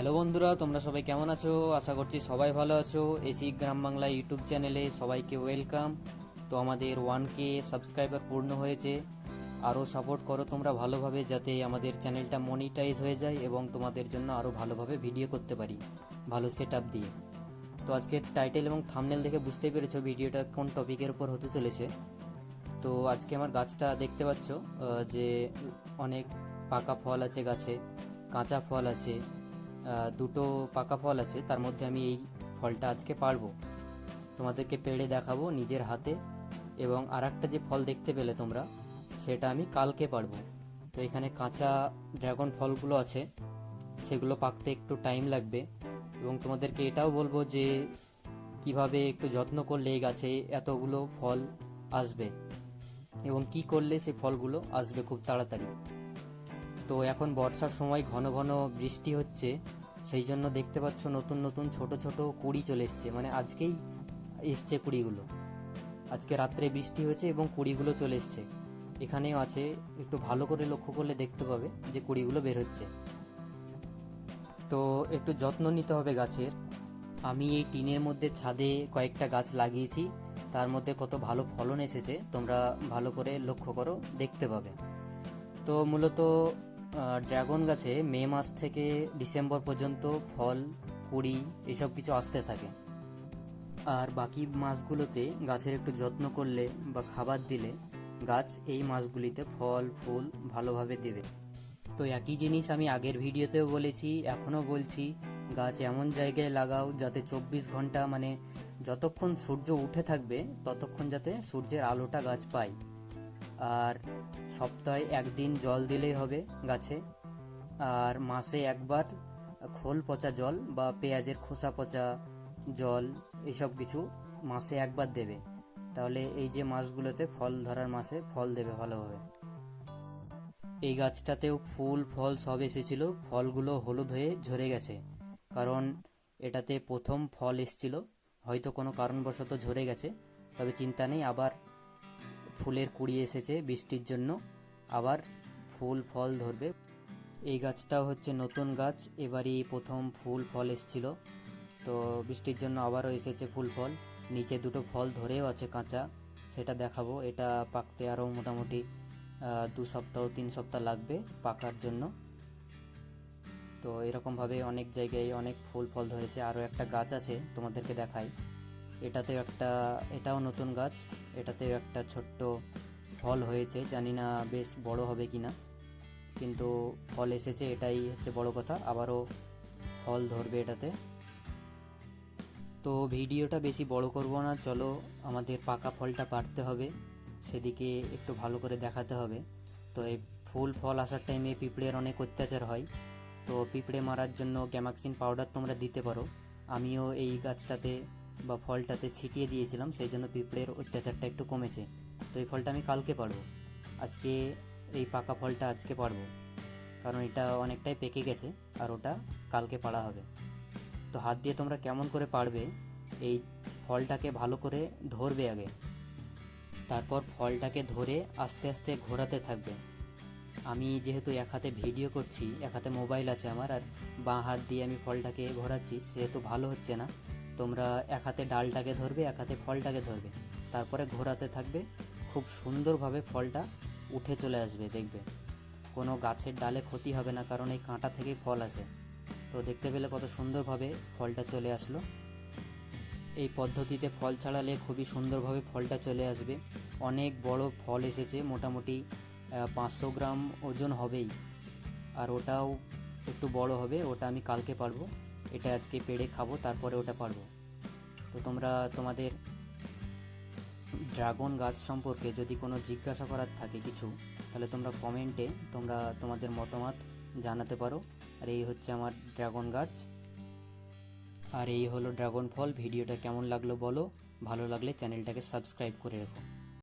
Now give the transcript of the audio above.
Hello বন্ধুরা, তোমরা সবাই কেমন আছো? আশা করছি সবাই ভালো আছো। এসি গ্রাম বাংলা ইউটিউব চ্যানেলে সবাইকে ওয়েলকাম। তো আমাদের ওয়ান কে সাবস্ক্রাইবার পূর্ণ হয়েছে। আরও সাপোর্ট করো তোমরা ভালোভাবে যাতে আমাদের চ্যানেলটা মনিটাইজ হয়ে যায় এবং তোমাদের জন্য আরও ভালোভাবে ভিডিও করতে পারি, ভালো সেট দিয়ে। তো আজকে টাইটেল এবং থামনেল দেখে বুঝতেই পেরেছ ভিডিওটা কোন টপিকের উপর হতে চলেছে। তো আজকে আমার গাছটা দেখতে পাচ্ছ যে অনেক পাকা ফল আছে গাছে, কাঁচা ফল আছে দুটো পাকা ফল আছে, তার মধ্যে আমি এই ফলটা আজকে পারব। তোমাদেরকে পেড়ে দেখাবো নিজের হাতে এবং আর একটা যে ফল দেখতে পেলে তোমরা, সেটা আমি কালকে পারব। তো এখানে কাঁচা ড্রাগন ফলগুলো আছে, সেগুলো পাকতে একটু টাইম লাগবে। এবং তোমাদেরকে এটাও বলব যে, কীভাবে একটু যত্ন করলে এই গাছে এতগুলো ফল আসবে এবং কি করলে সে ফলগুলো আসবে খুব তাড়াতাড়ি। তো এখন বর্ষার সময় ঘন ঘন বৃষ্টি হচ্ছে সেই জন্য দেখতে পাচ্ছ নতুন নতুন ছোট ছোট কুড়ি চলে এসছে। মানে আজকেই এসছে কুড়িগুলো। আজকে রাত্রে বৃষ্টি হয়েছে এবং কুড়িগুলো চলে এসছে। এখানেও আছে, একটু ভালো করে লক্ষ্য করলে দেখতে পাবে যে কুড়িগুলো বের হচ্ছে। তো একটু যত্ন নিতে হবে গাছের। আমি এই টিনের মধ্যে ছাদে কয়েকটা গাছ লাগিয়েছি। তার মধ্যে কত ভালো ফলন এসেছে, তোমরা ভালো করে লক্ষ্য করো, দেখতে পাবে। তো মূলত ড্রাগন গাছে মে মাস থেকে ডিসেম্বর পর্যন্ত ফল, কুড়ি এসব কিছু আসতে থাকে। আর বাকি মাসগুলোতে গাছের একটু যত্ন করলে বা খাবার দিলে গাছ এই মাসগুলিতে ফল, ফুল ভালোভাবে দেবে। তো একই জিনিস আমি আগের ভিডিওতেও বলেছি, এখনও বলছি, গাছ এমন জায়গায় লাগাও যাতে চব্বিশ ঘণ্টা মানে যতক্ষণ সূর্য উঠে থাকবে, ততক্ষণ যাতে সূর্যের আলোটা গাছ পায়। আর সপ্তাহে একদিন জল দিলেই হবে গাছে। আর মাসে একবার খোল পচা জল বা পেঁয়াজের খোসা পচা জল এসব কিছু মাসে একবার দেবে। তাহলে এই যে মাসগুলোতে ফল ধরার মাসে ফল দেবে ভালোভাবে। এই গাছটাতেও ফুল, ফল সব এসেছিল। ফলগুলো হলুদ হয়ে ঝরে গেছে। কারণ এটাতে প্রথম ফল এসেছিল। হয়তো কোনো কারণবশত ঝরে গেছে। তবে চিন্তা নেই, আবার ফুলের কুড়ি এসেছে বৃষ্টির জন্য। আবার ফুল, ফল ধরবে। এই গাছটাও হচ্ছে নতুন গাছ। এবারই প্রথম ফুল, ফল এসেছিল। তো বৃষ্টির জন্য আবারও এসেছে ফুল, ফল। নিচে দুটো ফল ধরেও আছে কাঁচা। সেটা দেখাবো। এটা পাকতে আরও মোটামুটি দু সপ্তাহ, তিন সপ্তাহ লাগবে পাকার জন্য। তো এরকমভাবে অনেক জায়গায় অনেক ফুল, ফল ধরেছে। আরও একটা গাছ আছে তোমাদেরকে দেখাই। এটাতেও একটা, এটাও নতুন গাছ, এটাতেও একটা ছোট্ট ফল হয়েছে, জানি না বেশ বড় হবে কি না কিন্তু ফল এসেছে, এটাই হচ্ছে বড় কথা, আবারও ফল ধরবে এটাতে। তো ভিডিওটা বেশি বড় করব না, চলো আমাদের পাকা ফলটা পারতে হবে, সেদিকে একটু ভালো করে দেখাতে হবে। তো এই ফুল ফল আসার টাইমে পিঁপড়ের অনেক অত্যাচার হয়, তো পিঁপড়ে মারার জন্য গ্যামাক্সিন পাউডার তোমরা দিতে পারো, আমিও এই গাছটাতে বা ফলটাতে ছিটিয়ে দিয়েছিলাম, সেই জন্য পিঁপড়ের অত্যাচারটা একটু কমেছে। তো এই ফলটা আমি কালকে পারব। আজকে এই পাকা ফলটা আজকে পারব। কারণ এটা অনেকটাই পেকে গেছে আর ওটা কালকে পাড়া হবে। তো হাত দিয়ে তোমরা কেমন করে পারবে, এই ফলটাকে ভালো করে ধরবে আগে। তারপর ফলটাকে ধরে আস্তে আস্তে ঘোরাতে থাকবে। আমি যেহেতু এক হাতে ভিডিও করছি, এক হাতে মোবাইল আছে আমার, আর বাঁ হাত দিয়ে আমি ফলটাকে ঘোরাচ্ছি, সেহেতু ভালো হচ্ছে না। তোমরা এক হাতে ডালটাকে ধরবে, এক হাতে ফলটাকে ধরবে। তারপরে ঘোরাতে থাকবে, খুব সুন্দরভাবে ফলটা উঠে চলে আসবে, দেখবে। কোনো গাছের ডালে ক্ষতি হবে না, কারণ এই কাঁটা থেকেই ফল আসে। তো দেখতে পেলে কত সুন্দরভাবে ফলটা চলে আসলো। এই পদ্ধতিতে ফল ছাড়ালে খুবই সুন্দরভাবে ফলটা চলে আসবে। অনেক বড় ফল এসেছে, মোটামুটি পাঁচশো গ্রাম ওজন হবেই। আর ওটাও একটু বড় হবে, ওটা আমি কালকে পারব। এটা আজকে পেড়ে খাব, তারপরে ওটা পারব। তো তোমরা তোমাদের ড্রাগন গাছ সম্পর্কে যদি কোনো জিজ্ঞাসা করার থাকে কিছু, তাহলে তোমরা কমেন্টে তোমরা তোমাদের মতামত জানাতে পারো। আর এই হচ্ছে আমার ড্রাগন গাছ। আর এই হলো ড্রাগন ফল। ভিডিওটা কেমন লাগল বলো? ভালো লাগলে চ্যানেলটাকে সাবস্ক্রাইব করে রেখো।